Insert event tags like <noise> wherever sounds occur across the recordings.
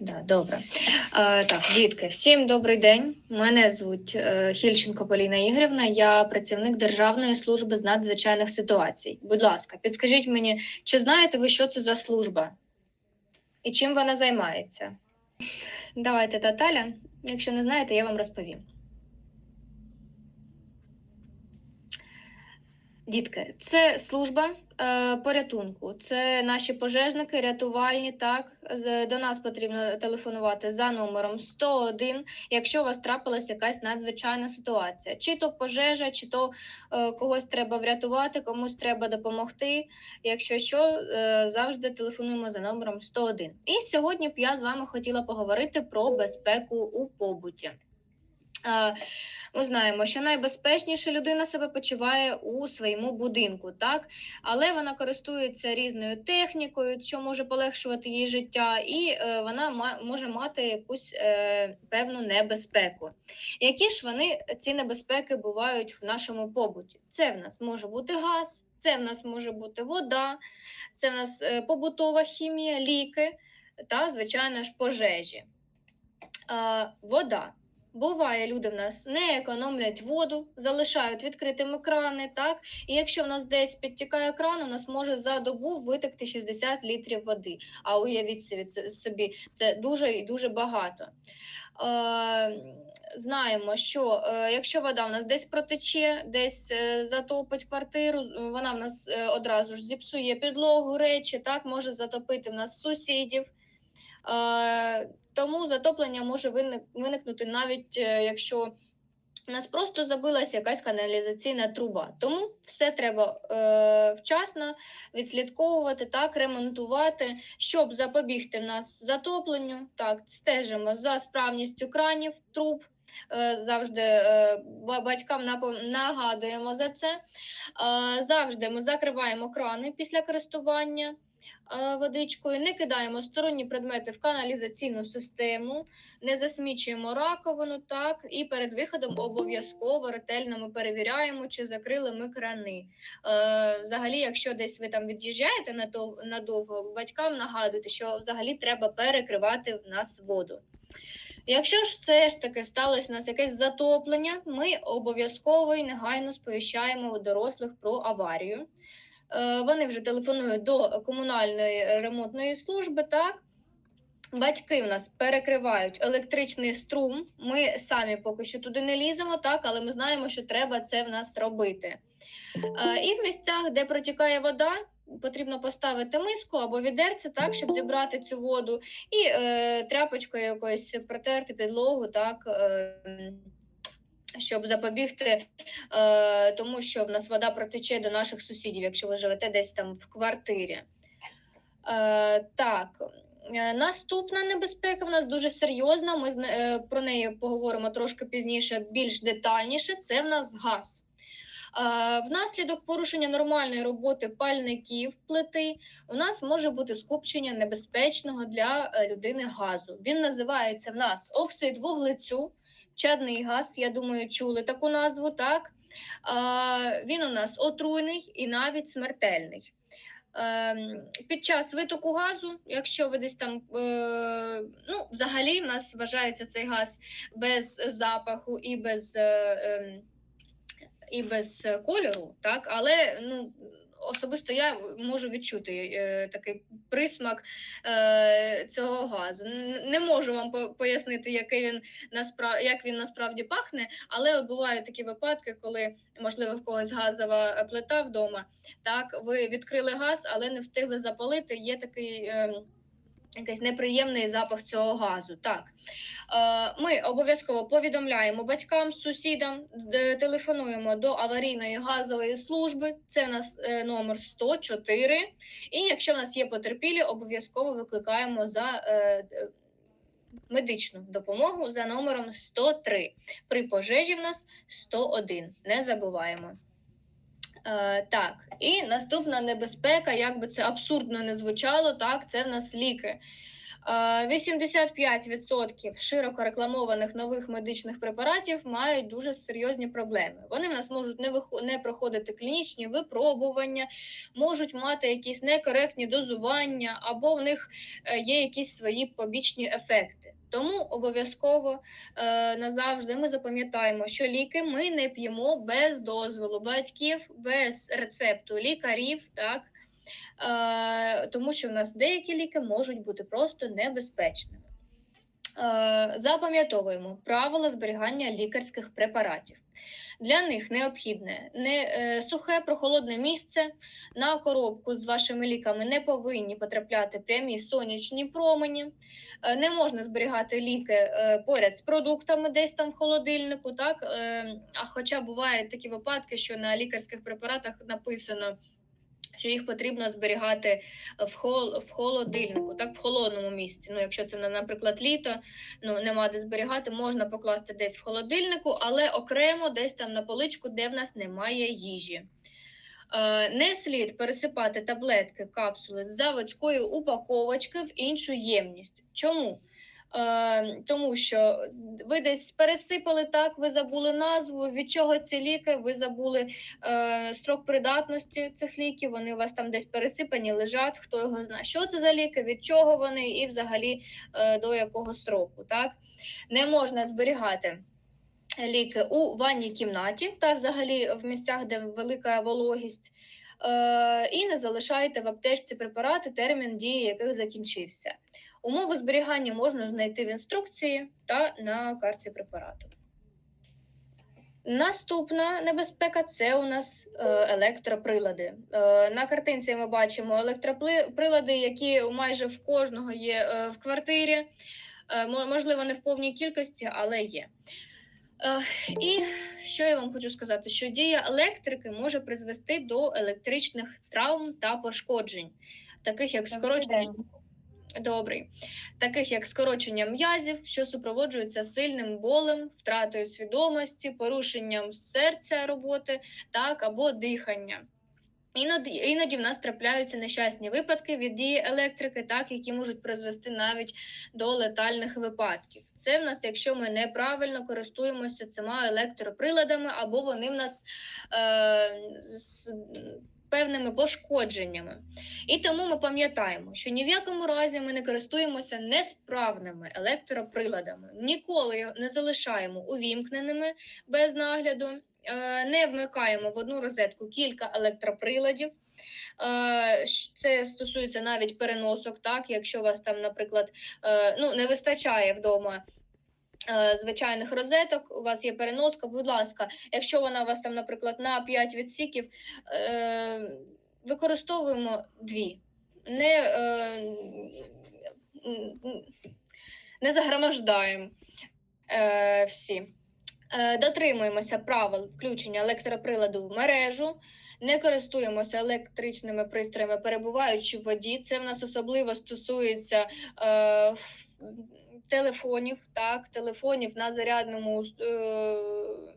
Да, добре. Е, так, дітки, всім добрий день. Мене звуть е, Хільченко Поліна Ігорівна. Я працівник Державної служби з надзвичайних ситуацій. Будь ласка, підскажіть мені, чи знаєте ви, що це за служба? І чим вона займається? Давайте, Таталя. Якщо не знаєте, я вам розповім. Дітки, це служба порятунку. Це наші пожежники, рятувальні. Так до нас потрібно телефонувати за номером 101, якщо у вас трапилася якась надзвичайна ситуація, чи то пожежа, чи то е, когось треба врятувати, комусь треба допомогти. Якщо що, е, завжди телефонуємо за номером 101. І сьогодні б я з вами хотіла поговорити про безпеку у побуті. Е, Ми знаємо, що найбезпечніше людина себе почуває у своєму будинку, так? але вона користується різною технікою, що може полегшувати їй життя, і е, вона може мати якусь е, певну небезпеку. Які ж вони ці небезпеки бувають в нашому побуті? Це в нас може бути газ, це в нас може бути вода, це в нас е, побутова хімія, ліки та, звичайно ж, пожежі. Е, вода. Буває, люди в нас не економлять воду, залишають відкритими крани, так? І якщо в нас десь підтікає кран, у нас може за добу витекти 60 літрів води. А уявіть собі, це- дуже і дуже багато. Е, знаємо, що е, якщо вода в нас десь протече, десь е, затопить квартиру, вона в нас одразу ж зіпсує підлогу, речі, так, може затопити в нас сусідів. Тому затоплення може виникнути навіть е, якщо у нас просто забилася якась каналізаційна труба. Тому все треба е, вчасно відслідковувати, так, ремонтувати, щоб запобігти в нас затопленню. Так, стежимо за справністю кранів, труб. Е, Завжди е, батькам нагадуємо за це. Завжди ми закриваємо крани після користування водичкою, не кидаємо сторонні предмети в каналізаційну систему, не засмічуємо раковину, так, і перед виходом обов'язково ретельно ми перевіряємо, чи закрили ми крани. Е, взагалі, якщо десь ви там від'їжджаєте надовго, батькам нагадуйте, що взагалі треба перекривати в нас воду. Якщо ж все ж таки сталося у нас якесь затоплення, ми обов'язково і негайно сповіщаємо дорослих про аварію. Е, Вони вже телефонують до комунальної ремонтної служби, так. Батьки в нас перекривають електричний струм. Ми самі поки що туди не ліземо, так, але ми знаємо, що треба це в нас робити. Е, І в місцях, де протікає вода, потрібно поставити миску або відерце, так, щоб зібрати цю воду, і е, тряпочкою якоюсь протерти підлогу, так, е, щоб запобігти е, тому, що в нас вода протече до наших сусідів, якщо ви живете десь там в квартирі. Е, так. Е, Наступна небезпека в нас дуже серйозна. Ми е, про неї поговоримо трошки пізніше, більш детальніше. Це в нас газ. Е, Внаслідок порушення нормальної роботи пальників плити у нас може бути скупчення небезпечного для людини газу. Він називається в нас оксид вуглецю, чадний газ. Я думаю, чули таку назву. Так він у нас отруйний і навіть смертельний. Під час витоку газу, якщо ви десь там, е, ну, взагалі в нас вважається цей газ без запаху і без, е, ем, і без кольору, так, але ну, особисто я можу відчути е, такий присмак е, цього газу. Не можу вам пояснити, який він насправ... як він насправді пахне, але бувають такі випадки, коли, можливо, в когось газова е, плита вдома. Так, ви відкрили газ, але не встигли запалити. Є такий е, якийсь неприємний запах цього газу. Так, е, ми обов'язково повідомляємо батькам, сусідам, телефонуємо до аварійної газової служби. Це у нас е, номер 104. І якщо в нас є потерпілі, обов'язково викликаємо за. Е, Медичну допомогу за номером 103. При пожежі в нас 101. Не забуваємо. Е, так, і наступна небезпека, як би це абсурдно не звучало, так, це в нас ліки. Е, 85% широко рекламованих нових медичних препаратів мають дуже серйозні проблеми. Вони в нас можуть не вихо- не проходити клінічні випробування, можуть мати якісь некоректні дозування, або в них е, є якісь свої побічні ефекти. Тому обов'язково е, назавжди ми запам'ятаємо, що ліки ми не п'ємо без дозволу батьків, без рецепту лікарів, так е, тому що в нас деякі ліки можуть бути просто небезпечними. Е, Запам'ятовуємо правила зберігання лікарських препаратів. Для них необхідне не е, сухе прохолодне місце. На коробку з вашими ліками не повинні потрапляти прямі сонячні промені. Е, Не можна зберігати ліки е, поряд з продуктами, десь там в холодильнику. Так? А хоча бувають такі випадки, що на лікарських препаратах написано, що їх потрібно зберігати в, хол, в холодильнику, так, в холодному місці. Ну, якщо це, наприклад, літо, ну нема де зберігати, можна покласти десь в холодильнику, але окремо десь там на поличку, де в нас немає їжі. Е, Не слід пересипати таблетки, капсули з заводської упаковочки в іншу ємність. Чому? Е, тому що ви десь пересипали так, ви забули назву, від чого ці ліки, ви забули е, строк придатності цих ліків, вони у вас там десь пересипані, лежать, хто його знає, що це за ліки, від чого вони і взагалі е, до якого строку. Так? Не можна зберігати ліки у ванній кімнаті та взагалі в місцях, де велика вологість. Е, і не залишайте в аптечці препарати, термін дії яких закінчився. Умови зберігання можна знайти в інструкції та на карті препарату. Наступна небезпека це у нас е, електроприлади. Е, на картинці ми бачимо електроприлади, які майже в кожного є е, в квартирі. Можливо, не в повній кількості, але є. І що я вам хочу сказати, що дія електрики може призвести до електричних травм та пошкоджень, таких як скорочення. Добрий, таких як скорочення м'язів, що супроводжуються сильним болем, втратою свідомості, порушенням серця роботи, так або дихання. Іноді, іноді в нас трапляються нещасні випадки від дії електрики, так які можуть призвести навіть до летальних випадків. Це в нас, якщо ми неправильно користуємося цими електроприладами, або вони в нас е, з певними пошкодженнями. І тому ми пам'ятаємо, що ні в якому разі ми не користуємося несправними електроприладами, ніколи не залишаємо увімкненими без нагляду, е, не вмикаємо в одну розетку кілька електроприладів. Е, Це стосується навіть переносок, так, якщо у вас там, наприклад, е, ну, не вистачає вдома. Е, Звичайних розеток, у вас є переноска, будь ласка, якщо вона у вас там, наприклад, на 5 відсіків, е, використовуємо дві. Не, е, не загромождаємо е, всі. Дотримуємося правил включення електроприладу в мережу. Не користуємося електричними пристроями, перебуваючи в воді. Це в нас особливо стосується телефонів, так, телефонів на зарядному е,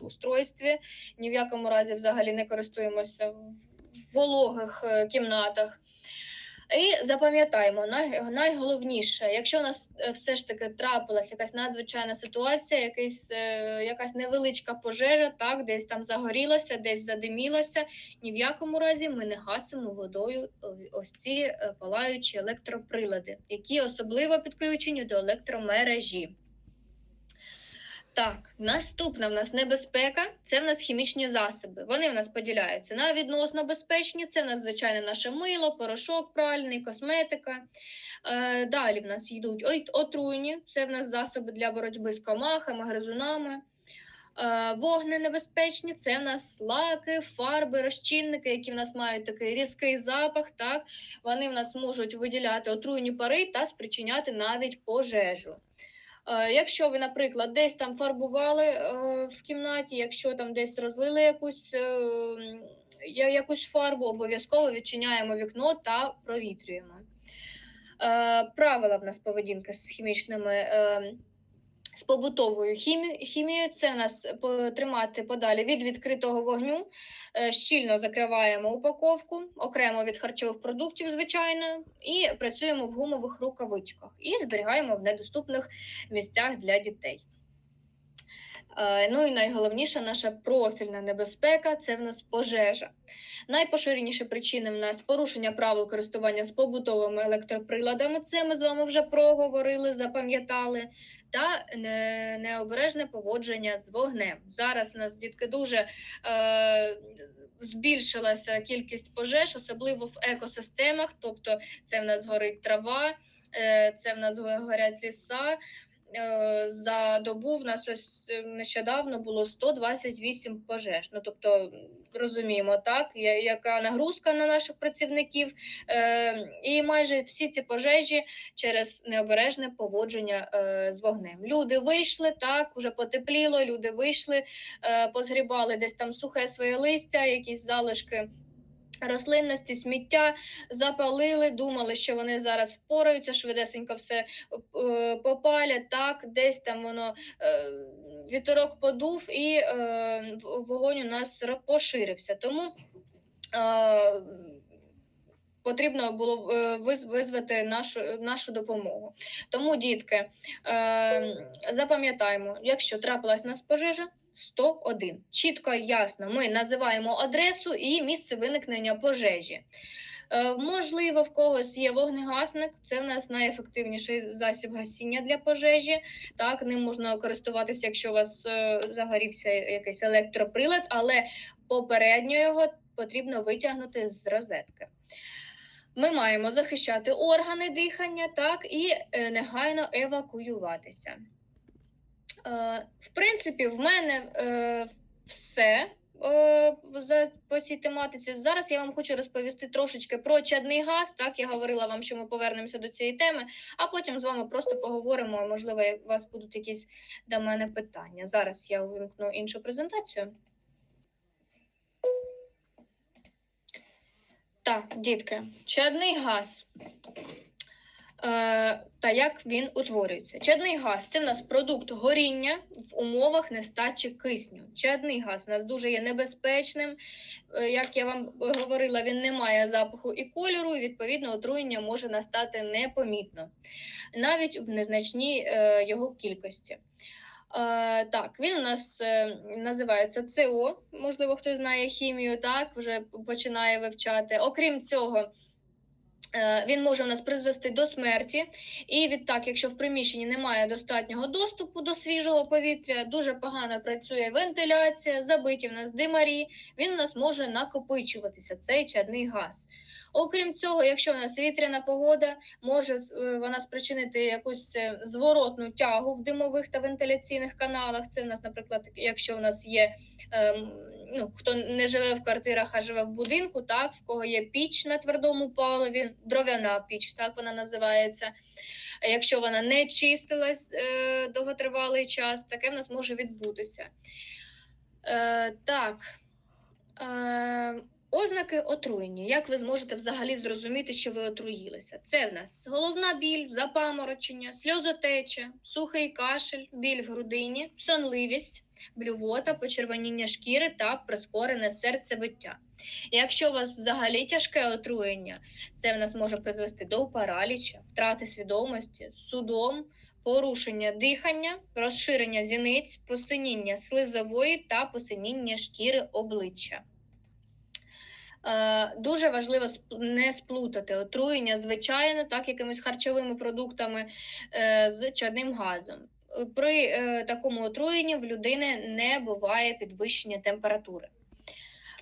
устройстві. Ні в якому разі взагалі не користуємося в вологих е, кімнатах. І запам'ятаємо, най- найголовніше, якщо у нас е, все ж таки трапилась якась надзвичайна ситуація, якийсь, е, якась невеличка пожежа, так, десь там загорілося, десь задимілося, ні в якому разі ми не гасимо водою ось ці е, палаючі електроприлади, які особливо підключені до електромережі. Так, наступна в нас небезпека це в нас хімічні засоби. Вони в нас поділяються на відносно безпечні, це в нас звичайне наше мило, порошок пральний, косметика. Е, далі в нас йдуть отруйні, це в нас засоби для боротьби з комахами, гризунами. Е, вогненебезпечні це в нас лаки, фарби, розчинники, які в нас мають такий різкий запах. Так? Вони в нас можуть виділяти отруйні пари та спричиняти навіть пожежу. Е, Якщо ви, наприклад, десь там фарбували е, в кімнаті, якщо там десь розлили якусь, е, якусь фарбу, обов'язково відчиняємо вікно та провітрюємо. Правила в нас поведінка з хімічними з побутовою хімією. Це у нас по- тримати подалі від відкритого вогню. Е, Щільно закриваємо упаковку, окремо від харчових продуктів, звичайно, і працюємо в гумових рукавичках і зберігаємо в недоступних місцях для дітей. Е, Ну і найголовніша наша профільна небезпека це в нас пожежа. Найпоширеніші причини в нас порушення правил користування з побутовими електроприладами. Це ми з вами вже проговорили, запам'ятали. Та необережне поводження з вогнем. Зараз у нас дітки дуже е, збільшилася кількість пожеж, особливо в екосистемах. Тобто, це в нас горить трава, е, це в нас горять ліса. Е, За добу в нас ось е, нещодавно було 128 пожеж. Ну тобто розуміємо, так яка нагрузка на наших працівників, е, і майже всі ці пожежі через необережне поводження з вогнем. Люди вийшли так, уже потепліло. Люди вийшли, позгрібали десь там сухе своє листя, якісь залишки. Рослинності, сміття запалили, думали, що вони зараз впораються, швидесенько все е, попалять, так, десь там воно е, вітерок подув і е, вогонь у нас поширився. Тому е, потрібно було е, визвати нашу, нашу допомогу. Тому, дітки, е, запам'ятаємо, якщо трапилась нас пожежа, 101. Чітко і ясно, ми називаємо адресу і місце виникнення пожежі. Е, Можливо, в когось є вогнегасник, це в нас найефективніший засіб гасіння для пожежі. Так, ним можна користуватися, якщо у вас е, загорівся якийсь електроприлад, але попередньо його потрібно витягнути з розетки. Ми маємо захищати органи дихання, так, і е, негайно евакуюватися. Е, в принципі, в мене е, все е, за, по цій тематиці. Зараз я вам хочу розповісти трошечки про чадний газ. Так, я говорила вам, що ми повернемося до цієї теми, а потім з вами просто поговоримо. Можливо, у вас будуть якісь до мене питання. Зараз я увімкну іншу презентацію. Так, дітки, чадний газ. Е, та як він утворюється? Чадний газ це в нас продукт горіння в умовах нестачі кисню. Чадний газ у нас дуже є небезпечним. Е, Як я вам говорила, він не має запаху і кольору, і відповідно отруєння може настати непомітно, навіть в незначній е, його кількості. Так, він у нас називається СО. Можливо, хтось знає хімію, так вже починає вивчати. Окрім цього, він може у нас призвести до смерті. І відтак, якщо в приміщенні немає достатнього доступу до свіжого повітря, дуже погано працює вентиляція, забиті в нас димарі, він у нас може накопичуватися, цей чадний газ. Окрім цього, якщо в нас вітряна погода, може е, вона спричинити якусь е, зворотну тягу в димових та вентиляційних каналах. Це в нас, наприклад, якщо в нас є ем, ну, хто не живе в квартирах, а живе в будинку, так, в кого є піч на твердому паливі, дров'яна піч, так вона називається. Якщо вона не чистилась е, довготривалий час, таке в нас може відбутися. Е, так. Е, ознаки отруєння. Як ви зможете взагалі зрозуміти, що ви отруїлися? Це в нас головна біль, запаморочення, сльозотеча, сухий кашель, біль в грудині, сонливість, блювота, почервоніння шкіри та прискорене серцебиття. Якщо у вас взагалі тяжке отруєння, це в нас може призвести до параліча, втрати свідомості, судом, порушення дихання, розширення зіниць, посиніння слизової та посиніння шкіри обличчя. Е, Дуже важливо не сплутати отруєння, звичайно, так якимись харчовими продуктами е, з чадним газом. При е, такому отруєнні в людини не буває підвищення температури.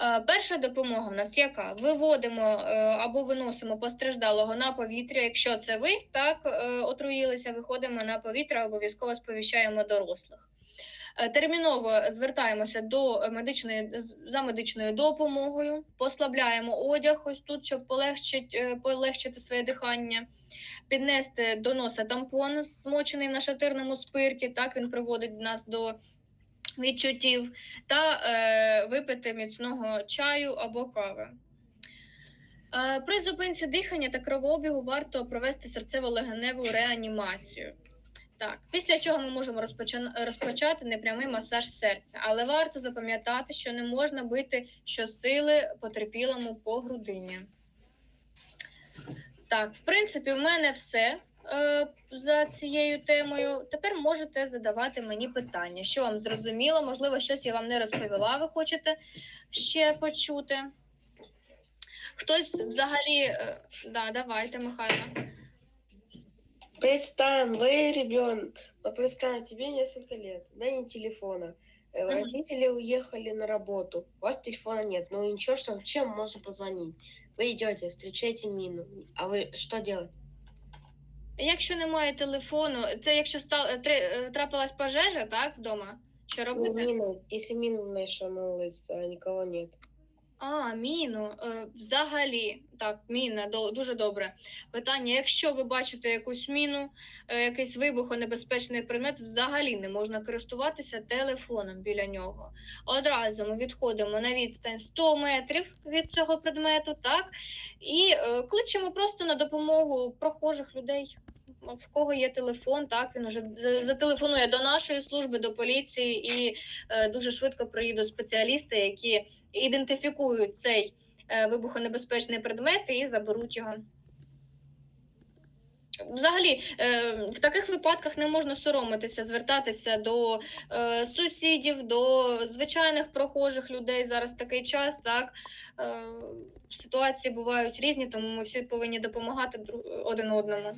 Е, Перша допомога в нас яка? Виводимо е, або виносимо постраждалого на повітря. Якщо це ви так е, отруїлися, виходимо на повітря, обов'язково сповіщаємо дорослих. Е, Терміново звертаємося до медичної за медичною допомогою, послабляємо одяг ось тут, щоб полегчити, е, полегшити своє дихання, піднести до носа тампон, смочений в нашатирному спирті. Так він приводить нас до відчуттів, та е, випити міцного чаю або кави. Е, При зупинці дихання та кровообігу варто провести серцево-легеневу реанімацію. Так, після чого ми можемо розпочати непрямий масаж серця, але варто запам'ятати, що не можна бити щосили потерпілому по грудині. Так, в принципі, в мене все е, за цією темою. Тепер можете задавати мені питання, що вам зрозуміло, можливо, щось я вам не розповіла, ви хочете ще почути. Хтось взагалі. е, да, давайте, Михайло. Представим, вы ребенок, вот представим, тебе несколько лет, у меня нет телефона. Э, Мгм. Родители уехали на работу, у вас телефона нет, ну ничего, что чем можно позвонить? Вы идете, встречаете мину, а вы что делать? Якщо немає телефону, це якщо стал, е, три- е, трапилась пожежа, так, вдома? Що Ну, робити? мина, если мина нашумелась, а никого нет. А, міну. Е, взагалі, так, міна, до, дуже добре. Питання: якщо ви бачите якусь міну, е, якийсь вибухонебезпечний предмет, взагалі не можна користуватися телефоном біля нього. Одразу ми відходимо на відстань 100 метрів від цього предмету, так, і е, кличемо просто на допомогу прохожих людей. От В кого є телефон, так він уже зателефонує до нашої служби, до поліції, і е, дуже швидко приїдуть спеціалісти, які ідентифікують цей е, вибухонебезпечний предмет і заберуть його. Взагалі, е, в таких випадках не можна соромитися, звертатися до сусідів, до звичайних прохожих людей. Зараз такий час, так ситуації бувають різні, тому ми всі повинні допомагати один одному.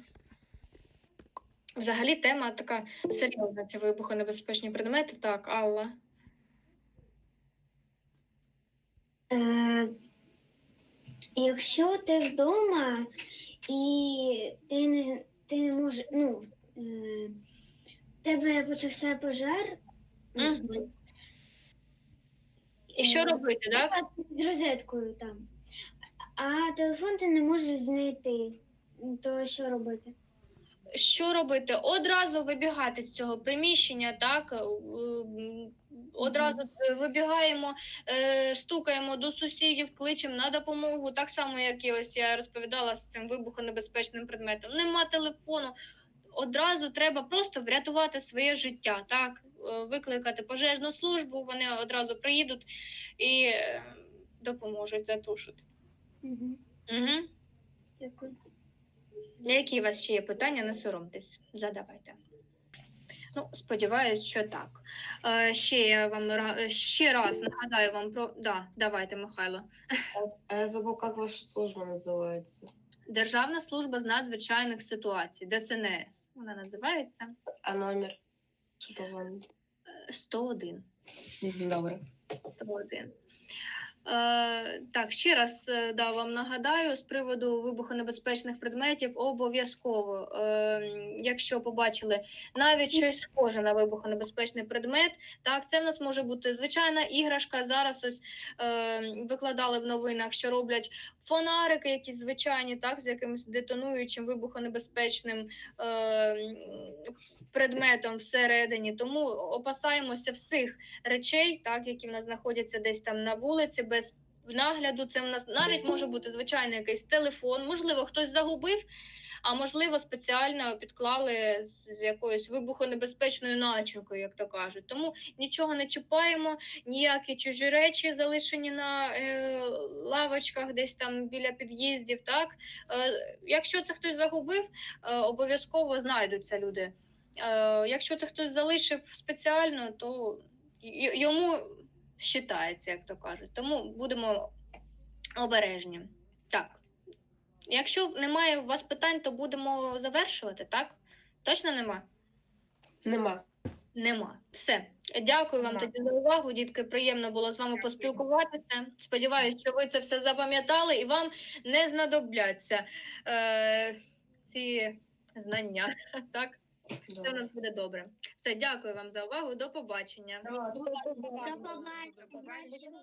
Взагалі, тема така серйозна, ці вибухонебезпечні предмети. Так, Алла. Е, якщо ти вдома і ти не, ти не можеш, ну, е, в тебе почався пожар, Мгм. І що Е, робити, так? наприклад, з розеткою там, а телефон ти не можеш знайти, то що робити? Що робити? Одразу вибігати з цього приміщення, так? е, Одразу е, вибігаємо, е, стукаємо до сусідів, кличемо на допомогу. Так само, як і ось я розповідала з цим вибухонебезпечним предметом. Нема телефону. Одразу треба просто врятувати своє життя, так? Викликати пожежну службу, вони одразу приїдуть і допоможуть затушити. Угу. Угу. Дякую. Які у вас ще є питання, не соромтесь, задавайте. Ну, сподіваюсь, що так. Е, ще я вам ще раз нагадаю вам про. Да, давайте, Михайло. А я забыл, как ваша служба называется. Державна служба з надзвичайних ситуацій, ДСНС. Вона називається А номер? Что позвонить? е, 101. Добре. 101. Е, так, ще раз е, да, вам нагадаю з приводу вибухонебезпечних предметів обов'язково, е, якщо побачили навіть щось схоже на вибухонебезпечний предмет, так, це в нас може бути звичайна іграшка. Зараз ось е, викладали в новинах, що роблять фонарики, якісь звичайні, так, з якимось детонуючим вибухонебезпечним е, предметом всередині. Тому опасаємося всіх речей, так, які в нас знаходяться десь там на вулиці, без нагляду. Це в нас навіть може бути звичайний якийсь телефон. Можливо, хтось загубив, а можливо, спеціально підклали з, з якоюсь вибухонебезпечною начинкою, як то кажуть. Тому нічого не чіпаємо, ніякі чужі речі залишені на е, лавочках, десь там біля під'їздів. Так, е, якщо це хтось загубив, е, обов'язково знайдуться люди. Е, якщо це хтось залишив спеціально, то йому вважається, як то кажуть. Тому будемо обережні. Так. Якщо немає у вас питань, то будемо завершувати, так? Точно нема? Нема. Нема. Все. Дякую вам Нема. тоді за увагу. Дітки, приємно було з вами поспілкуватися. Сподіваюсь, що ви це все запам'ятали і вам не знадобляться е, ці знання. <laughs> Так, це в Да. нас буде добре. Все, дякую вам за увагу. До побачення. До побачення.